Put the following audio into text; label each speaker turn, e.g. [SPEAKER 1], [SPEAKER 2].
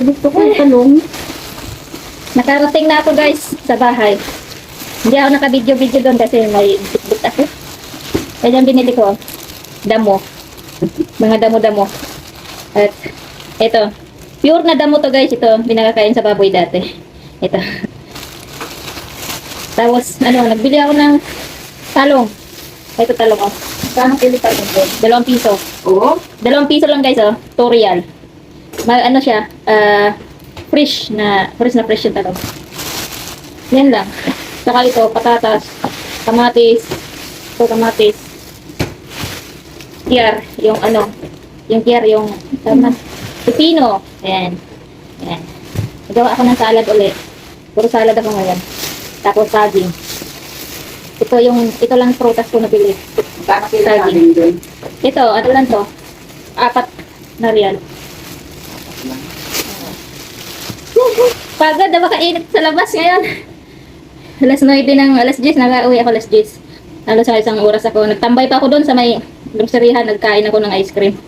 [SPEAKER 1] Gusto ko yung talong.
[SPEAKER 2] Nakarating na ako guys sa bahay. Hindi ako naka-video-video doon kasi may bitbit ako. Kaya yung binili ko, damo. Mga damo-damo. At ito, pure na damo to guys. Ito, binakakain sa baboy dati. Ito. Tapos, ano, nagbili ako ng talong. Ito talong oh.
[SPEAKER 1] Kano kilo talong doon?
[SPEAKER 2] Dalawang piso.
[SPEAKER 1] Oo.
[SPEAKER 2] Dalawang piso lang guys oh. Torial. Ma ano siya, ah, fresh na, fresh na fresh yung talong. Yan lang. Saka ito, patatas, kamatis, ito kamatis, kiyar, yung ano, yung kiyar, yung, tama, pepino, ayan, ayan. Nagawa ako ng salad ulit. Puro salad ako ngayon. Tapos saging. Ito yung, ito lang prutas ko nabili.
[SPEAKER 1] Kilo
[SPEAKER 2] Saging. Ito, ano lang to? Apat na real. Pagod na makainit sa labas ngayon. Alas 9 ng alas 10, nag-uwi ako alas 10. Halos sa isang oras ako. Nagtambay pa ako doon sa may groceryhan, nagkain ako ng ice cream.